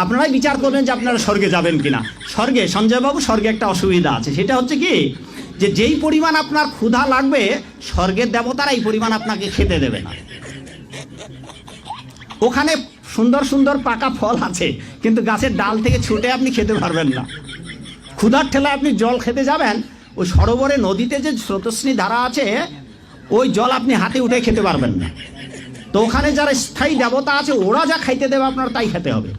আপনারাই বিচার করবেন যে আপনারা স্বর্গে যাবেন কিনা। স্বর্গে, সঞ্জয়বাবু, স্বর্গে একটা অসুবিধা আছে। সেটা হচ্ছে কি, যে যেই পরিমাণ আপনার ক্ষুধা লাগবে, স্বর্গের দেবতারা এই পরিমাণ আপনাকে খেতে দেবে না। ওখানে সুন্দর সুন্দর পাকা ফল আছে, কিন্তু গাছের ডাল থেকে ছুটে আপনি খেতে পারবেন না। ক্ষুধার ঠেলায় আপনি জল খেতে যাবেন, ওই সরোবরে নদীতে যে স্রোতস্বিনী ধারা আছে, ওই জল আপনি হাতে উঠে খেতে পারবেন না। তো ওখানে যারা স্থায়ী দেবতা আছে, ওরা যা খাইতে দেবে আপনার তাই খেতে হবে।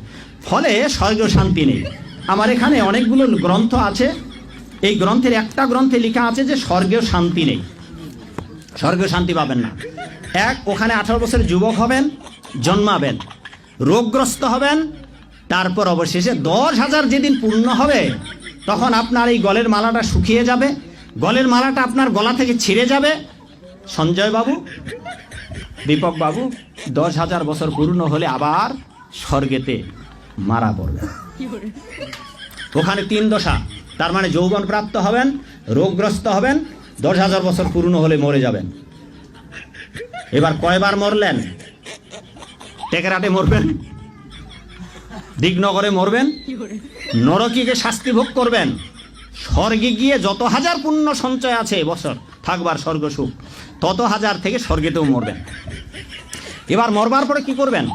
ফলে স্বর্গ শান্তি নেই। আমার এখানে অনেকগুলো গ্রন্থ আছে। এই গ্রন্থের একটা গ্রন্থে লেখা আছে যে স্বর্গেও শান্তি নেই। স্বর্গেও শান্তি পাবেন না। এক, ওখানে আঠারো বছরের যুবক হবেন, জন্মাবেন। রোগগ্রস্ত হবেন, তারপর অবশেষে দশ হাজার যেদিন পূর্ণ হবে, তখন আপনার এই গলের মালাটা শুকিয়ে যাবে। গলের মালাটা আপনার গলা থেকে ছিঁড়ে যাবে। সঞ্জয় বাবু, দীপক বাবু, দশ হাজার বছর পূর্ণ হলে আবার স্বর্গেতে মারা পড়বে। ওখানে তিন দশা। তার মানে যৌবন প্রাপ্ত হবেন, রোগগ্রস্ত হবেন, দশ হাজার বছর পূর্ণ হলে মরে যাবেন। এবার কয়বার মরলেন? টেকেরাটে মরবেন? দিগনগরে মরবেন? নরকিকে শাস্তি ভোগ করবেন? স্বর্গে গিয়ে যত হাজার পুণ্য সঞ্চয় আছে বছর থাকবার স্বর্গ সুখ, তত হাজার থেকে স্বর্গেতেও মরবেন। এবার মরবার পরে কি করবেন?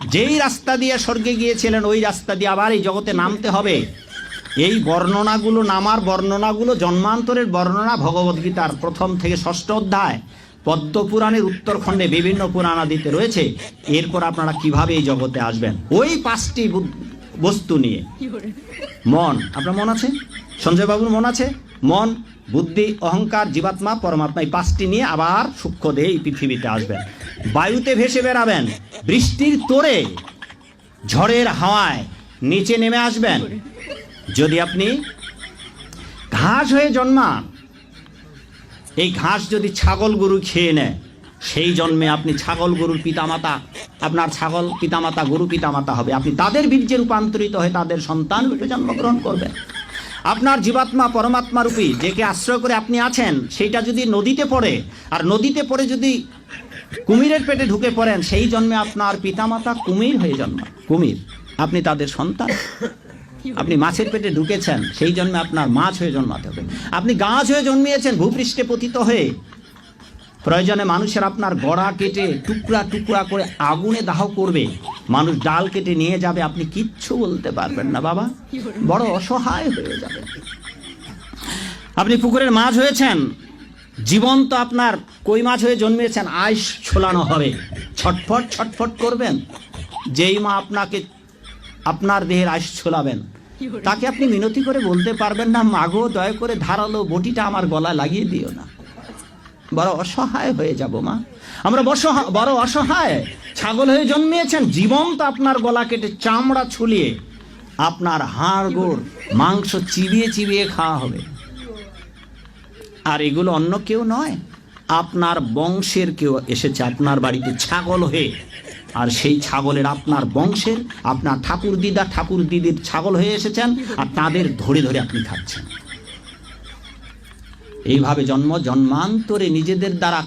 যেই রাস্তা দিয়ে স্বর্গে গিয়েছিলেন ওই রাস্তা দিয়ে আবার এই জগতে নামতে হবে। এই বর্ণনাগুলো নামার বর্ণনাগুলো জন্মান্তরের বর্ণনা ভগবদ্গীতার প্রথম থেকে ষষ্ঠ অধ্যায় পদ্মপুরাণের উত্তরখণ্ডে বিভিন্ন পুরাণাদিতে রয়েছে। এরপর আপনারা কীভাবে এই জগতে আসবেন? ওই পাঁচটি বস্তু নিয়ে। মন আপনার মন আছে? সঞ্জয় বাবুর মন আছে? মন বুদ্ধি অহংকার জীবাত্মা পরমাত্মা এই পাঁচটি নিয়ে আবার সূক্ষ্ম দেহে এই পৃথিবীতে আসবেন। বায়ুতে ভেসে বেড়াবেন, বৃষ্টির তোরে ঝড়ের হাওয়ায় নিচে নেমে আসবেন। যদি আপনি ঘাস হয়ে জন্মান, এই ঘাস যদি ছাগল গরু খেয়ে নেয়, সেই জন্মে আপনি ছাগল গরুর পিতামাতা, আপনার ছাগল পিতামাতা, গরু পিতামাতা হবে। আপনি তাদের বীর্যে রূপান্তরিত হয়ে তাদের সন্তান রূপে জন্মগ্রহণ করবেন। আপনার জীবাত্মা পরমাত্মা রূপী যেকে আশ্রয় করে আপনি আছেন, সেইটা যদি নদীতে পড়ে, আর নদীতে পড়ে যদি কুমিরের পেটে ঢুকে পড়েন, সেই জন্মে আপনার পিতামাতা কুমির হয়ে জন্ম। কুমির, আপনি তাদের সন্তান। আপনি মাছের পেটে ঢুকেছেন, সেই জন্মে আপনার মাছ হয়ে জন্মাতে হবে। আপনি গাছ হয়ে জন্মিয়েছেন, ভূপৃষ্ঠে পতিত হয়ে। প্রয়োজনে মানুষের আপনার গড়া কেটে টুকরা টুকরা করে আগুনে দাহ করবে। মানুষ ডাল কেটে নিয়ে যাবে, আপনি কিচ্ছু বলতে পারবেন না, বাবা। বড় অসহায় হয়ে যাবে। আপনি পুকুরের মাছ হয়েছেন জীবন্ত আপনার কই মাছ হয়ে জন্মিয়েছেন আইস ছোলানো হবে। ছটফট ছটফট করবেন। যেই মা আপনাকে, আপনার দেহের আইস ছোলাবেন। তাকে আপনি মিনতি করে বলতে পারবেন না মাগো দয়া করে ধারালো বটিটা আমার গলায় লাগিয়ে দিও না। বড় অসহায় হয়ে যাব মা। আমরা বড় অসহায়। ছাগল হয়ে জন্মিয়েছেন। জীবন তো আপনার গলা কেটে চামড়া ছুলিয়ে আপনার হাড় গোড় মাংস চিবিয়ে চিবিয়ে খাওয়া হবে। আর এগুলো অন্য কেউ নয়। আপনার বংশের কেউ এসেছে, আপনার বাড়িতে ছাগল হয়ে। আর সেই ছাগলের আপনার বংশের, আপনার ঠাকুর দিদা, ঠাকুর দিদির ছাগল হয়ে এসেছেন আর তাদের ধরে ধরে আপনি খাচ্ছেন। এইভাবে জন্ম, জন্মান্তরে নিজেদের দ্বারা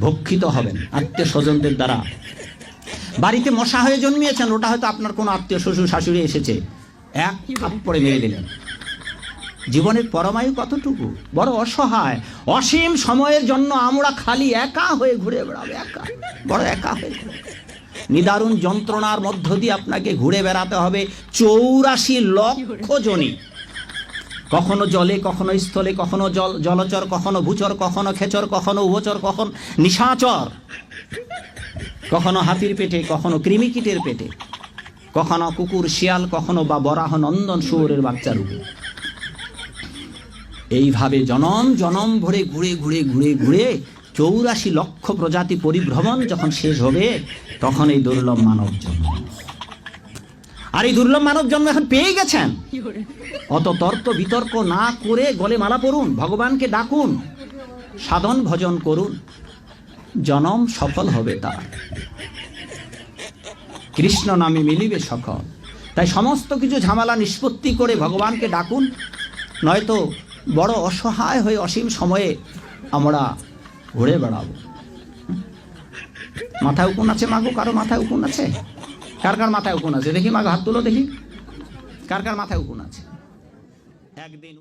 ভক্ষিত হবেন, আত্মীয় স্বজনদের দ্বারা। বাড়িতে মশা হয়ে জন্মিয়েছেন, ওটা হয়তো আপনার কোনো আত্মীয় শ্বশুর শাশুড়ি এসেছে। এক থাপ্পড়ে মেরে দিলেন। জীবনের পরমায়ু কতটুকু? বড় অসহায়। অসীম সময়ের জন্য আমরা খালি একা হয়ে ঘুরে বেড়াবো, একা। বড় একা হয়ে নিদারুণ যন্ত্রণার মধ্য দিয়ে আপনাকে ঘুরে বেড়াতে হবে চৌরাশি লক্ষ জনী। কখনো জলে, কখনো স্থলে, কখনো জল, জলচর, কখনো ভূচর, কখনো খেচর, কখনো উভচর, কখন নিশাচর। কখনো হাতির পেটে, কখনো কৃমিকীটের পেটে। কখনো কুকুর, শিয়াল, কখনো বা বরাহ নন্দন শুয়োরের বাচ্চা রূপে। এইভাবে জনম জনম ভরে ঘুরে ঘুরে ঘুরে ঘুরে চৌরাশি লক্ষ প্রজাতি পরিভ্রমণ যখন শেষ হবে, তখন এই দুর্লভ মানব জন্ম। আর এই দুর্লভ মানব জন্ম এখন পেয়ে গেছেন। অত তর্ক বিতর্ক না করে গলে মালা পড়ুন ভগবানকে ডাকুন, সাধন ভজন করুন, জনম সফল হবে তার। কৃষ্ণ নামে মিলিবে সকল। তাই সমস্ত কিছু ঝামেলা নিষ্পত্তি করে ভগবানকে ডাকুন, নয়তো বড় অসহায় হয়ে অসীম সময়ে আমরা ঘুরে বেড়াবো। মাথায় উকুন আছে মাগো? কারও মাথায় উকুন আছে? কার কার মাথায় উকুন আছে? দেখি মাগো, হাত তুলো দেখি। কার কার মাথায় উকুন আছে? একদিন